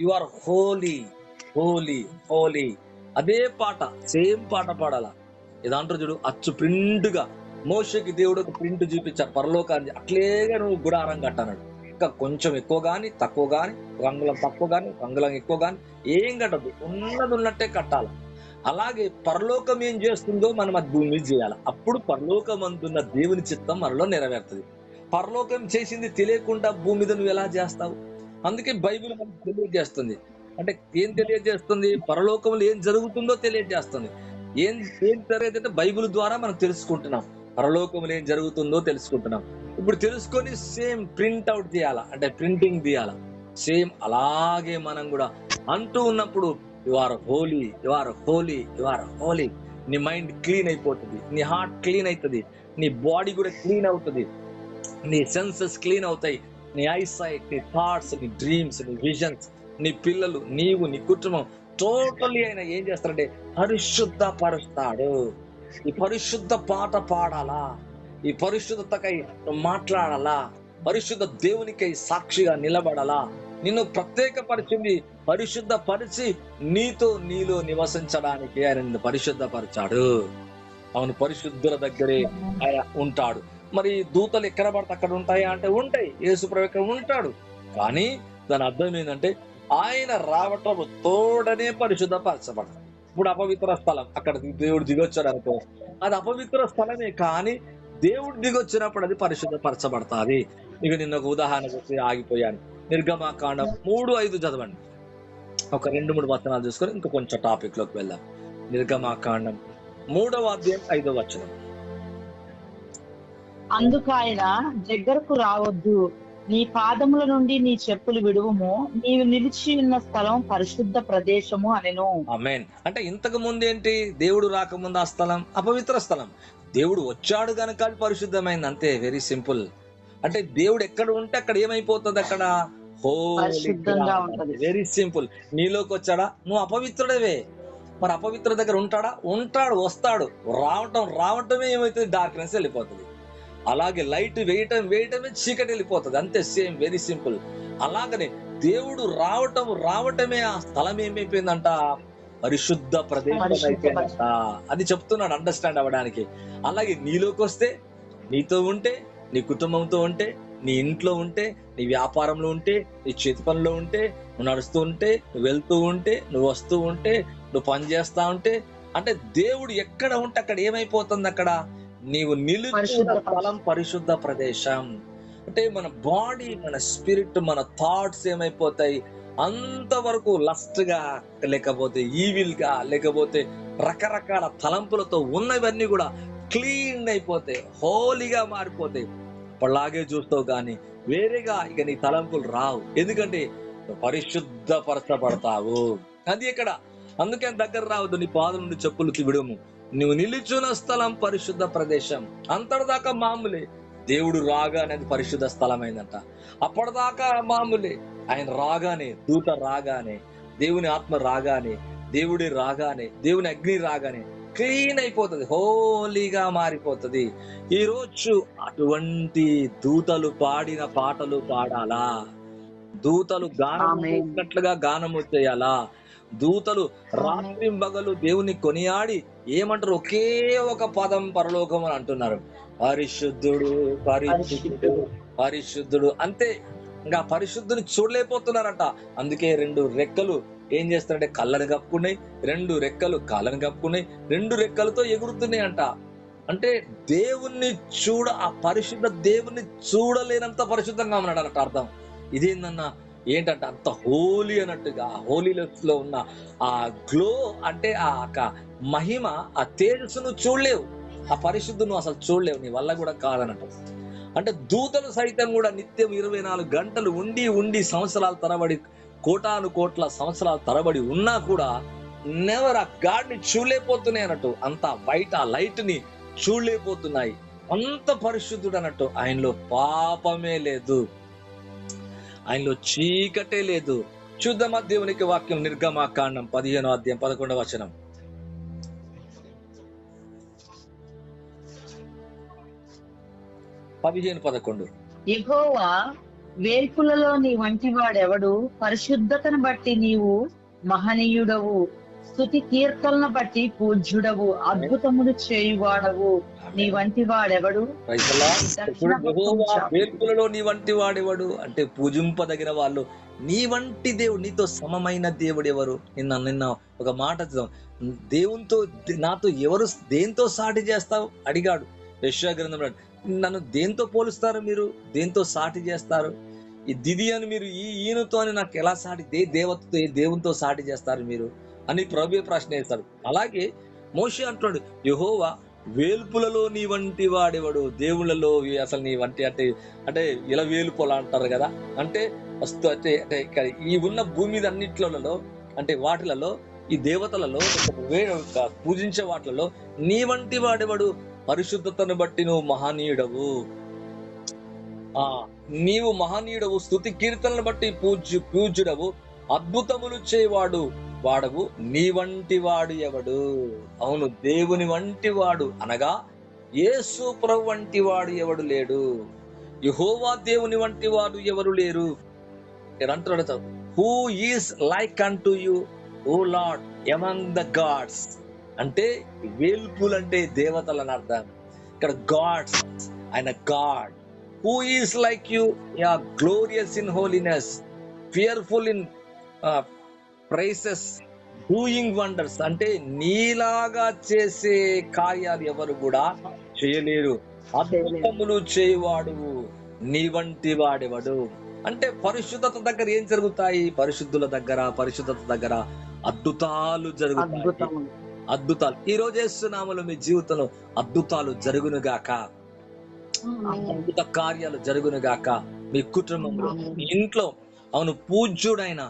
You are holy holy holy అదే పాట same పాట పాడాలా. ఇదంటారు చూడు అచ్చు ప్రింట్గా మోషకి దేవుడు ఒక ప్రింట్ చూపించారు పరలోకాన్ని అట్లేగా నువ్వు గుడారం కట్టన్నాడు ఇంకా కొంచెం ఎక్కువ కానీ తక్కువ కానీ ఒక అంగుళం తక్కువ కానీ ఒక అంగుళం ఎక్కువ కానీ ఏం కట్టదు ఉన్నది ఉన్నట్టే కట్టాలి. అలాగే పరలోకం ఏం చేస్తుందో మనం అది భూమి మీద చేయాలి. అప్పుడు పరలోకం అందున్న దేవుని చిత్తం మనలో నెరవేరుతుంది. పరలోకం చేసింది తెలియకుండా భూమి మీద నువ్వు ఎలా చేస్తావు? అందుకే బైబిల్ మనకు తెలియజేస్తుంది. అంటే ఏం తెలియజేస్తుంది? పరలోకంలో ఏం జరుగుతుందో తెలియజేస్తుంది. ఏం ఏం జరిగేదంటే బైబిల్ ద్వారా మనం తెలుసుకుంటున్నాం. పరలోకంలో ఏం జరుగుతుందో తెలుసుకుంటున్నాం. ఇప్పుడు తెలుసుకొని సేమ్ ప్రింట్ అవుట్ చేయాలా? అంటే ప్రింటింగ్ తీయాలా? సేమ్ అలాగే మనం కూడా అంటూ ఉన్నప్పుడు you are holy you are holy you are holy నీ మైండ్ క్లీన్ అయిపోతుంది. నీ హార్ట్ క్లీన్ అవుతుంది. నీ బాడీ కూడా క్లీన్ అవుతుంది. నీ సెన్సెస్ క్లీన్ అవుతాయి. నీ ఐసైట్ నీ థాట్స్ నీ డ్రీమ్స్ నీ విజన్స్ నీ పిల్లలు నీవు నీ కుటుంబం టోటల్లీ ఆయన ఏం చేస్తాడంటే పరిశుద్ధ పరుస్తాడు ఈ పరిశుద్ధ పాట పాడాలా? ఈ పరిశుద్ధతకై మాట్లాడాలా? పరిశుద్ధ దేవునికై సాక్షిగా నిలబడాలా? నిన్ను ప్రత్యేకపరిచింది పరిశుద్ధ పరిచి నీతో నీలో నివసించడానికి ఆయన నిన్ను పరిశుద్ధపరిచాడు. అవును పరిశుద్ధుల దగ్గరే ఆయన ఉంటాడు. మరి దూతలు ఎక్కడ పడితే అక్కడ ఉంటాయా అంటే ఉంటాయి. యేసుప్రభు ఇక్కడ ఉంటాడు? కానీ దాని అర్థం ఏంటంటే ఆయన రావటం తోడనే పరిశుద్ధపరచబడదు ఇప్పుడు అపవిత్ర స్థలం అక్కడ దేవుడు దిగొచ్చాడు అనుకో. అది అపవిత్ర స్థలమే కానీ దేవుడు దిగొచ్చినప్పుడు అది పరిశుద్ధపరచబడతాది. ఇక నిన్న ఒక ఉదాహరణ చెప్పి ఆగిపోయాను. నిర్గమాకాండం మూడు ఐదు చదవండి. ఒక రెండు మూడు వచనాలు చూసుకొని ఇంకా కొంచెం టాపిక్లోకి వెళ్దాం. నిర్గమాకాండం మూడవ అధ్యాయం ఐదవ వచనం. అందుకాయన దగ్గరకు రావద్దు. నీ పాదముల నుండి నీ చెప్పులు విడువము. నీవు నిలిచి ఉన్న స్థలం పరిశుద్ధ ప్రదేశము అనెను. అమేన్ అంటే ఇంతకు ముందు ఏంటి దేవుడు రాకముందు ఆ స్థలం అపవిత్ర స్థలం. దేవుడు వచ్చాడు కనుక అది పరిశుద్ధమైంది. అంతే వెరీ సింపుల్ అంటే దేవుడు ఎక్కడ ఉంటే అక్కడ ఏమైపోతుంది అక్కడ. వెరీ సింపుల్ నీలోకి వచ్చాడా? నువ్వు అపవిత్రుడవే. మరి అపవిత్ర దగ్గర ఉంటాడా? ఉంటాడు వస్తాడు. రావటం రావటమే ఏమైతుంది? డార్క్నెస్ వెళ్ళిపోతుంది. అలాగే లైట్ వేయటం వేయటమే చీకటి వెళ్ళిపోతుంది. అంతే సేమ్ వెరీ సింపుల్. అలాగనే దేవుడు రావటం రావటమే ఆ స్థలం ఏమైపోయిందంట? పరిశుద్ధ ప్రదేశం అయిపోయిందంట. అది చెప్తున్నాడు అండర్స్టాండ్ అవ్వడానికి. అలాగే నీలోకి వస్తే నీతో ఉంటే నీ కుటుంబంతో ఉంటే నీ ఇంట్లో ఉంటే నీ వ్యాపారంలో ఉంటే నీ చేతి పనిలో ఉంటే నువ్వు నడుస్తూ ఉంటే నువ్వు వెళ్తూ ఉంటే నువ్వు వస్తూ ఉంటే నువ్వు పని చేస్తా ఉంటే అంటే దేవుడు ఎక్కడ ఉంటే అక్కడ ఏమైపోతుంది అక్కడ? నీవు నిలుచున్న స్థలం పరిశుద్ధ ప్రదేశం. అంటే మన బాడీ మన స్పిరిట్ మన థాట్స్ ఏమైపోతాయి? అంతవరకు లస్ట్గా లేకపోతే ఈవిల్గా లేకపోతే రకరకాల తలంపులతో ఉన్నవన్నీ కూడా క్లీన్ అయిపోతాయి హోలీగా మారిపోతాయి. అప్పటిలాగే చూస్తావు కానీ వేరేగా ఇక నీ తలంపులు రావు. ఎందుకంటే పరిశుద్ధపరచబడతావు. అది ఇక్కడ అందుకే దగ్గర రావద్దు నీ పాదం నుండి చెప్పులు విడుము. నువ్వు నిలుచున్న స్థలం పరిశుద్ధ ప్రదేశం. అంతటిదాకా మామూలే. దేవుడు రాగానే అది పరిశుద్ధ స్థలమైందంట. అప్పటిదాకా మామూలే. ఆయన రాగానే దూత రాగానే దేవుని ఆత్మ రాగానే దేవుడి రాగానే దేవుని అగ్ని రాగానే క్లీన్ అయిపోతుంది హోలీగా మారిపోతుంది. ఈ రోజు అటువంటి దూతలు పాడిన పాటలు పాడాలా? దూతలు గానం గానము చేయాలా? దూతలు రాత్రి మగలు దేవుని కొనియాడి ఏమంటారు? ఒకే ఒక పదం పరలోకం అని అంటున్నారు. పరిశుద్ధుడు పరిశుద్ధుడు పరిశుద్ధుడు. అంతే. ఇంకా పరిశుద్ధుని చూడలేకపోతున్నారంట. అందుకే రెండు రెక్కలు ఏం చేస్తారంటే కళ్ళని కప్పుకున్నాయి. రెండు రెక్కలు కాళ్ళని కప్పుకున్నాయి. రెండు రెక్కలతో ఎగురుతున్నాయి అంట అంటే దేవుణ్ణి చూడ ఆ పరిశుద్ధ దేవుణ్ణి చూడలేనంత పరిశుద్ధంగా ఉన్నాడు అన్నట్టు అర్థం. ఇదేందన్నా? ఏంటంటే అంత హోలీ అన్నట్టుగా హోలీలో ఉన్న ఆ గ్లో అంటే ఆ మహిమ ఆ తేజస్సును చూడలేవు. ఆ పరిశుద్ధును అసలు చూడలేవు. నీ వల్ల కూడా కాదన్నట్టు. అంటే దూతలు సైతం కూడా నిత్యం ఇరవై నాలుగు గంటలు ఉండి ఉండి సంవత్సరాల తరబడి కోటాను కోట్ల సంవత్సరాల తరబడి ఉన్నా కూడా నెవర్ ఆ గాడ్ని చూడలేకపోతున్నాయి అన్నట్టు. అంత బయట ఆ లైట్ని చూడలేకపోతున్నాయి. అంత పరిశుద్ధుడు అన్నట్టు. ఆయనలో పాపమే లేదు. ఆయనలో చీకటే లేదు. చూద్దామా దేవునికి వాక్యం నిర్గమాకాండం పదిహేనో అధ్యాయం పదకొండవ వచనం. పదిహేను పదకొండు. ఇహోవా వేర్పులలో నీ వంటి వాడెవడు పరిశుద్ధతను బట్టి నీవు మహనీయుడవు. స్తుతి కీర్తనను బట్టి పూజ్యుడవు అద్భుతములు చేయువాడవు. నీ వంటి వాడెవడు? వేల్పులలో నీ వంటి వాడెవడు? అంటే పూజింపదగిన వాళ్ళు. నీ వంటి దేవుడు నీతో సమమైన దేవుడు ఎవరు? నిన్న నిన్న ఒక మాట. దేవునితో నాతో ఎవరు దేంతో సాటి చేస్తావు? అడిగాడు. యెషయా గ్రంథంలో నన్ను దేంతో పోలుస్తారు మీరు? దేంతో సాటి చేస్తారు? ఈ దిది అని మీరు ఈ ఈయనతో నాకు ఎలా సాటి దే దేవతతో ఏ దేవునితో సాటి చేస్తారు మీరు? అని ప్రభు ప్రశ్న వేస్తాడు. అలాగే మోషే అంటున్నాడు యహోవా వేల్పులలో నీ వంటి వాడేవాడు? దేవుళ్ళలో అసలు నీ వంటి అంటే అంటే ఇలా వేలుపుల అంటారు కదా? అంటే వస్తు అంటే అంటే ఈ ఉన్న భూమి మీద అన్నిట్లలో అంటే వాటిలలో ఈ దేవతలలో వే- పూజించే వాటిలలో నీ వంటి వాడేవాడు? పరిశుద్ధతను బట్టి నువ్వు మహనీయుడవు. ఆ నీవు మహనీయుడవు స్థుతి కీర్తనను బట్టి పూజ్యు పూజ్యుడవు అద్భుతములు చేయవాడు. వాడవు. నీ వంటి వాడు ఎవడు? అవును దేవుని వంటి వాడు అనగా యేసు ప్రభు వంటి వాడు ఎవడు లేడు. యహోవా దేవుని వంటి వాడు ఎవరు లేరు? ఇక్కడ అంటున్నాడు who is like unto you O Lord among the gods అంటే వేల్పూల్ అంటే దేవతలు అని అర్థం. ఇక్కడ గాడ్స్ ఆయన god who is like you yeah glorious in holiness fearful in praises doing wonders అంటే నీలాగా చేసే కార్యాలు ఎవరు కూడా చేయలేరు. అద్భుతములు చేయువాడు నీ వంటి వాడెవడు? అంటే పరిశుద్ధత దగ్గర ఏం జరుగుతాయి? పరిశుద్ధుల దగ్గర పరిశుద్ధత దగ్గర అద్భుతాలు జరుగుతాయి. అద్భుతాలు. ఈ రోజు వేస్తున్నాములు మీ జీవితంలో అద్భుతాలు జరుగును గాక. అద్భుత కార్యాలు జరుగును గాక మీ కుటుంబంలో మీ ఇంట్లో. అవును పూజ్యుడైన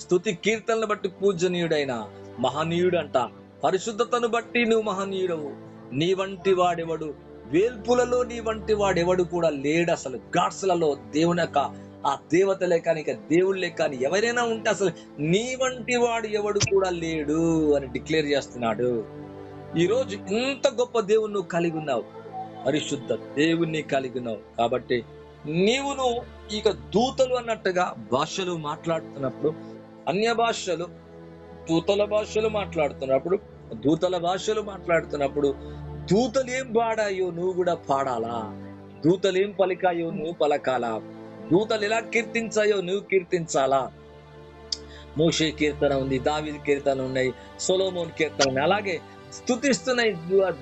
స్తుతి కీర్తనలు బట్టి పూజనీయుడైన మహనీయుడు అంట పరిశుద్ధతను బట్టి నువ్వు మహనీయుడవు. నీ వంటి వాడెవడు? వేల్పులలో నీ వంటి వాడెవడు కూడా లేడు అసలు. గాడ్స్లలో దేవుని యొక్క ఆ దేవతలే కానీ ఇక దేవుళ్ళే కానీ ఎవరైనా ఉంటే అసలు నీ వంటి వాడు ఎవడు కూడా లేడు అని డిక్లేర్ చేస్తున్నాడు. ఈ రోజు ఇంత గొప్ప దేవుని నువ్వు కలిగి ఉన్నావు. పరిశుద్ధ దేవుణ్ణి కలిగి ఉన్నావు. కాబట్టి నీవును ఇక దూతలు అన్నట్టుగా భాషలు మాట్లాడుతున్నప్పుడు అన్య భాషలు దూతల భాషలు మాట్లాడుతున్నప్పుడు దూతల భాషలు మాట్లాడుతున్నప్పుడు దూతలు ఏం పాడాయో నువ్వు కూడా పాడాలా? దూతలు ఏం పలికాయో నువ్వు పలకాలా? దూతలు ఎలా కీర్తించాయో నువ్వు కీర్తించాలా? మోషే కీర్తన ఉంది దావిద్ కీర్తన ఉన్నాయి సొలోమోన్ కీర్తన ఉన్నాయి. అలాగే స్థుతిస్తున్నాయి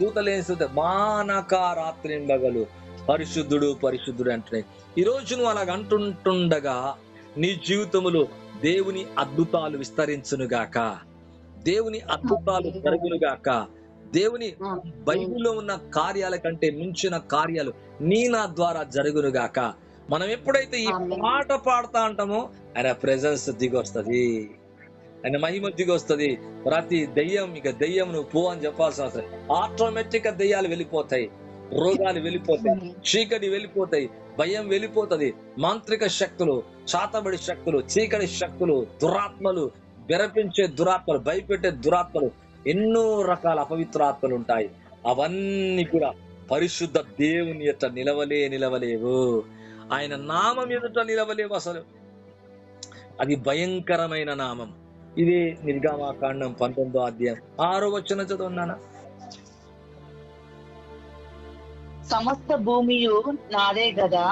దూతలేని స్థుతి మానక రాత్రి బగలు పరిశుద్ధుడు పరిశుద్ధుడు అంటున్నాయి. ఈ రోజు నువ్వు అలాగ అంటుంటుండగా నీ జీవితములు దేవుని అద్భుతాలు విస్తరించునుగాక దేవుని అద్భుతాలు జరుగునుగాక దేవుని బైబిల్లో ఉన్న కార్యాల కంటే మించిన కార్యాలు నీ నా ద్వారా జరుగునుగాక మనం ఎప్పుడైతే ఈ. పాట పాడుతా అంటామో ఆయన ప్రెజెన్స్ దిగొస్తది. ఆయన మహిమ దిగొస్తది. ప్రతి దెయ్యం ఇక దెయ్యం నువ్వు పో అని చెప్పాల్సిన అవసరం ఆటోమేటిక్గా దెయ్యాలు వెళ్ళిపోతాయి. రోగాలు వెళ్ళిపోతాయి చీకటి వెళ్ళిపోతాయి భయం వెళ్ళిపోతది. మాంత్రిక శక్తులు చాతబడి శక్తులు చీకటి శక్తులు దురాత్మలు బెరపించే దురాత్మలు భయపెట్టే దురాత్మలు ఎన్నో రకాల అపవిత్రాత్మలు ఉంటాయి. అవన్నీ కూడా పరిశుద్ధ దేవుని యొక్క నిలవలే నిలవలేవు. ఆయన నామం ఎదుట నిలవలేవు అసలు. అది భయంకరమైన నామం. ఇది నిర్గామాకాండం పంతొమ్మిదో అధ్యాయం. ఆరో వచ్చిన చదువున్నానా? సమస్త భూమియు నాదే గదా.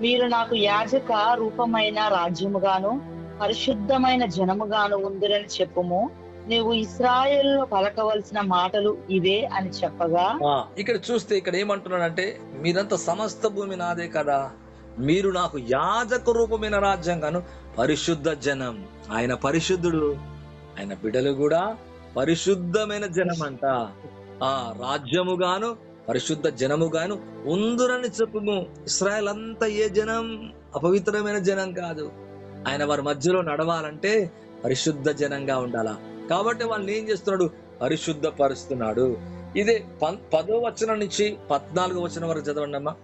మీరు నాకు యాజక రూపమైన రాజ్యముగాను పరిశుద్ధమైన జనముగాను ఉందిరని చెప్పుము. నీవు ఇస్రాయేల్లో పలకవలసిన మాటలు ఇవే అని చెప్పగా ఇక్కడ చూస్తే ఇక్కడ ఏమంటున్నాడంటే మీరంతా సమస్త భూమి నాదే కదా. మీరు నాకు యాజక రూపమైన రాజ్యంగాను పరిశుద్ధ జనం. ఆయన పరిశుద్ధుడు ఆయన బిడలు కూడా పరిశుద్ధమైన జనం అంట ఆ రాజ్యముగాను పరిశుద్ధ జనముగాను ఉందురని చెప్పుము. ఇస్రాయల్ అంతా ఏ జనం? అపవిత్రమైన జనం కాదు. ఆయన వారి మధ్యలో నడవాలంటే పరిశుద్ధ జనంగా ఉండాలా? కాబట్టి వాళ్ళని ఏం చేస్తున్నాడు? పరిశుద్ధ పరుస్తున్నాడు ఇదే పదో వచనం నుంచి పద్నాలుగో వచనం వరకు చదవండి అమ్మా.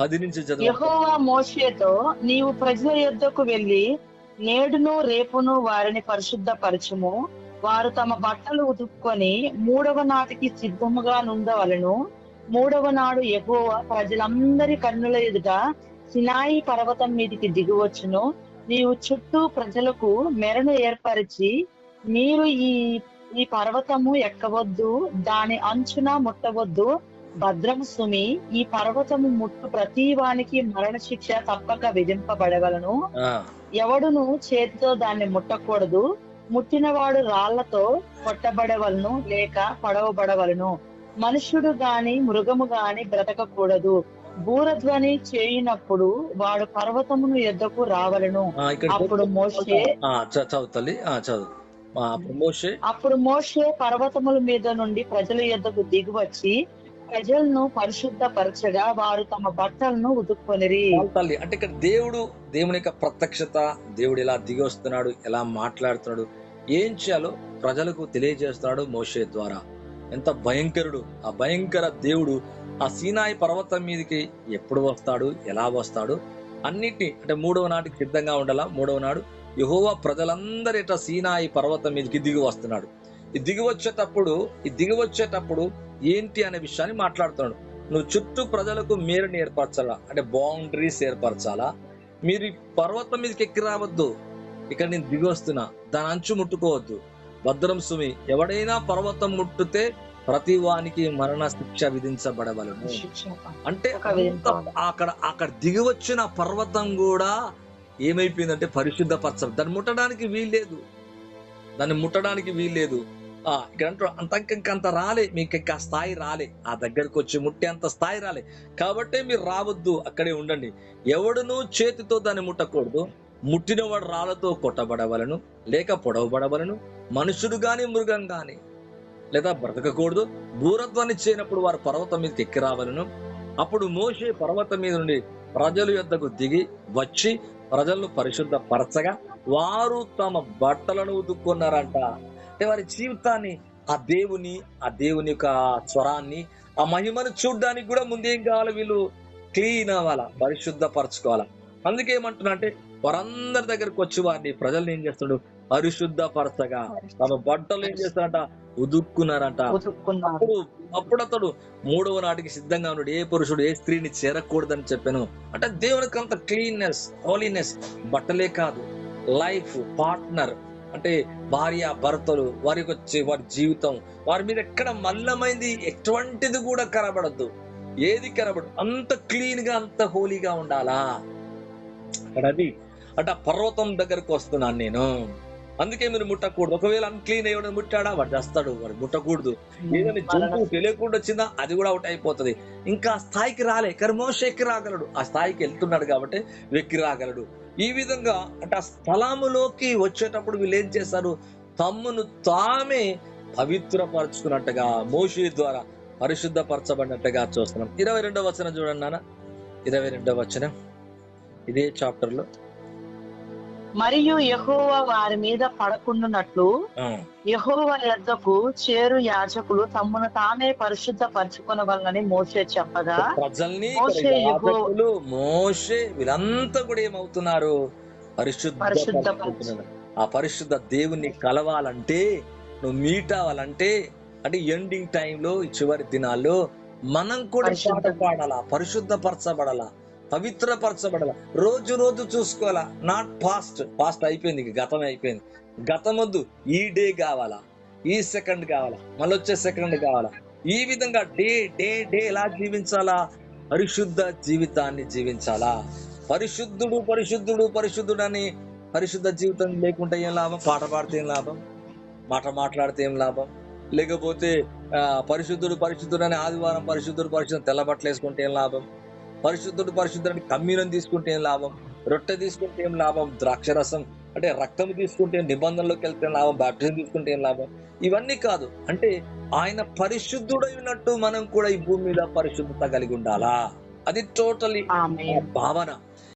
పది నుంచి చదవండి. మోషేతో నీవు ప్రజల యుద్ధకు వెళ్ళి నేడును రేపును వారిని పరిశుద్ధ పరచుము వారు తమ బట్టలు ఉతుక్కొని మూడవ నాటికి సిద్ధముగా నుండవలను. మూడవ నాడు యెహోవా ప్రజలందరి కన్నుల ఎదుట సినాయి పర్వతం మీదికి దిగువచ్చును నీవు చుట్టూ ప్రజలకు మెరను ఏర్పరిచి మీరు ఈ ఈ పర్వతము ఎక్కవద్దు దాని అంచున ముట్టవద్దు భద్రం సుమి ఈ పర్వతము ముట్టు ప్రతి వానికి మరణ శిక్ష తప్పక విధింపబడవలను. ఆ, ఎవడును చేతితో దాన్ని ముట్టకూడదు ముట్టినవాడు రాళ్ళతో కొట్టబడవలను లేక పడవబడవలను. మనుష్యుడు గాని మృగము గాని బ్రతకకూడదు. బూరధ్వని చేయినప్పుడు వాడు పర్వతమును ఎద్దకు రావలను. అప్పుడు చ- చదువు తల్లి. చదువు. అప్పుడు మోషే పర్వతముల మీద నుండి ప్రజల యొద్దకు దిగివచ్చి ప్రజలను పరిశుద్ధపరచగా వారు తమ బట్టలను ఉతుక్కొనిరి. తల్లి అంటే ఇక్కడ దేవుడు దేవుని యొక్క ప్రత్యక్షత దేవుడు ఎలా దిగి వస్తున్నాడు ఎలా మాట్లాడుతున్నాడు ఏం చేయాలో ప్రజలకు తెలియజేస్తున్నాడు మోషే ద్వారా. ఎంత భయంకరుడు ఆ భయంకర దేవుడు ఆ సీనాయి పర్వతం మీదకి ఎప్పుడు వస్తాడు ఎలా వస్తాడు? అన్నిటిని అంటే మూడవ నాటికి సిద్ధంగా ఉండాలా? మూడవ నాడు యహోవా ప్రజలందరి ఇట్లా సీనాయి పర్వతం మీదకి దిగి వస్తున్నాడు. ఈ దిగి వచ్చేటప్పుడు ఈ దిగి వచ్చేటప్పుడు ఏంటి అనే విషయాన్ని మాట్లాడుతున్నాడు. నువ్వు చుట్టూ ప్రజలకు మేరని ఏర్పరచాలా? అంటే బౌండరీస్ ఏర్పరచాలా? మీరు ఈ పర్వతం మీదకి ఎక్కి రావద్దు. ఇక్కడ నేను దిగి వస్తున్నా. దాని అంచు ముట్టుకోవద్దు. భద్రం సుమి ఎవడైనా పర్వతం ముట్టితే ప్రతి వానికి మరణ శిక్ష విధించబడవలను. అంటే అక్కడ అక్కడ దిగి వచ్చిన పర్వతం కూడా ఏమైపోయిందంటే పరిశుద్ధపరచ దాన్ని ముట్టడానికి వీల్లేదు. దాన్ని ముట్టడానికి వీల్లేదు. ఆ ఇక్కడ అంటారు అంత అంత రాలే మీకు ఇంకా స్థాయి రాలే. ఆ దగ్గరకు వచ్చి ముట్టే అంత స్థాయి రాలే. కాబట్టి మీరు రావద్దు అక్కడే ఉండండి. ఎవడును చేతితో దాన్ని ముట్టకూడదు. ముట్టినవాడు రాళ్ళతో కొట్టబడవలను లేక పొడవబడవలను మనుషుడు గాని మృగం గాని. లేదా బ్రతకకూడదు భూరత్వాన్ని చేయనప్పుడు వారు పర్వతం మీదకి ఎక్కి రావలను. అప్పుడు మోషే పర్వతం మీద నుండి ప్రజల యొద్దకు దిగి వచ్చి ప్రజలను పరిశుద్ధ పరచగా వారు తమ బట్టలను ఉతుక్కున్నారంట. అంటే వారి జీవితాన్ని ఆ దేవుని ఆ దేవుని యొక్క స్వరాన్ని ఆ మహిమను చూడడానికి కూడా ముందేం కావాలి వీళ్ళు? క్లీన్ అవ్వాలా పరిశుద్ధ పరచుకోవాలా అందుకే ఏమంటున్నా అంటే వారందరి దగ్గరకు వచ్చి వారిని ప్రజల్ని ఏం చేస్తాడు పరిశుద్ధ పరచగా. తమ బట్టలు ఏం చేస్తారంట ఉదుక్కున్నారంట. అప్పుడు అప్పుడు అతడు మూడవ నాటికి సిద్ధంగా ఉన్నాడు. ఏ పురుషుడు ఏ స్త్రీని చేరకూడదని చెప్పాను. అంటే దేవునికి అంత క్లీన్నెస్ హోలీనెస్ బట్టలే కాదు. లైఫ్ పార్ట్నర్ అంటే భార్య భర్తలు వారికి వచ్చే వారి జీవితం వారి మీద ఎక్కడ మల్లమైంది ఎటువంటిది కూడా కనబడద్దు. ఏది కనబడదు? అంత క్లీన్గా అంత హోలీగా ఉండాలా? అక్కడ అది అంటే ఆ పర్వతం దగ్గరకు వస్తున్నాను నేను. అందుకే మీరు ముట్టకూడదు. ఒకవేళ అన్క్లీన్ అయ్యడం ముట్టాడా? వాడు చేస్తాడు. వాడు ముట్టకూడదు. ఏదైనా జంతువు తెలియకుండా వచ్చిందా? అది కూడా అవుట్ అయిపోతది. ఇంకా ఆ స్థాయికి రాలే. కానీ మోషే ఎక్కి రాగలడు. ఆ స్థాయికి వెళ్తున్నాడు కాబట్టి వెక్కి రాగలడు. ఈ విధంగా అంటే ఆ స్థలములోకి వచ్చేటప్పుడు వీళ్ళు ఏం చేశారు? తమ్మును తామే పవిత్రపరచుకున్నట్టుగా మోషే ద్వారా పరిశుద్ధపరచబడినట్టుగా చూస్తున్నాం. ఇరవై రెండవ వచనం చూడండి నాన్న. ఇరవై రెండవ వచనం. ఇదే చాప్టర్లో. మరియు యెహోవా వారి మీద పడకుండునట్లు యెహోవా యొద్దకు చేరు యాజకులు తమ్మును తామే పరిశుద్ధ పరచుకొనవలనని మోసే చెప్పగా ప్రజల్ని మోషే వీళ్ళంతా కూడా ఏమవుతున్నారు? పరిశుద్ధ పరిశుద్ధపరచు. ఆ పరిశుద్ధ దేవుణ్ణి కలవాలంటే నువ్వు మీట్ అవ్వాలంటే అంటే ఎండింగ్ టైంలో చివరి దినాల్లో మనం కూడా పరిశుద్ధ- పాట పాడాలా? పరిశుద్ధపరచబడాలా? పవిత్రపరచబడాల? రోజు రోజు చూసుకోవాలా? నాట్ పాస్ట్ పాస్ట్ అయిపోయింది గతం అయిపోయింది. గతం వద్దు ఈ డే కావాలా? ఈ సెకండ్ కావాలా? మళ్ళీ వచ్చే సెకండ్ కావాలా? ఈ విధంగా డే డే డే ఎలా జీవించాలా? పరిశుద్ధ జీవితాన్ని జీవించాలా? పరిశుద్ధుడు పరిశుద్ధుడు పరిశుద్ధుడు అని పరిశుద్ధ జీవితం లేకుంటే ఏం లాభం? పాట పాడితే ఏం లాభం? మాట మాట్లాడితే ఏం లాభం? లేకపోతే పరిశుద్ధుడు పరిశుద్ధుడు అని ఆదివారం పరిశుద్ధుడు పరిశుద్ధం తెల్లబట్టలు వేసుకుంటే ఏం లాభం? పరిశుద్ధుడు పరిశుద్ధుడు కమ్మీనం తీసుకుంటే ఏం లాభం? రొట్టె తీసుకుంటే ఏం లాభం? ద్రాక్షరసం. అంటే రక్తం తీసుకుంటే నిబంధనలోకి వెళ్తే లాభం? బాప్టిజం తీసుకుంటే ఏం లాభం? ఇవన్నీ కాదు. అంటే ఆయన పరిశుద్ధుడైనట్టు మనం కూడా ఈ భూమి మీద పరిశుద్ధత కలిగి ఉండాలా? అది టోటలీ భావన.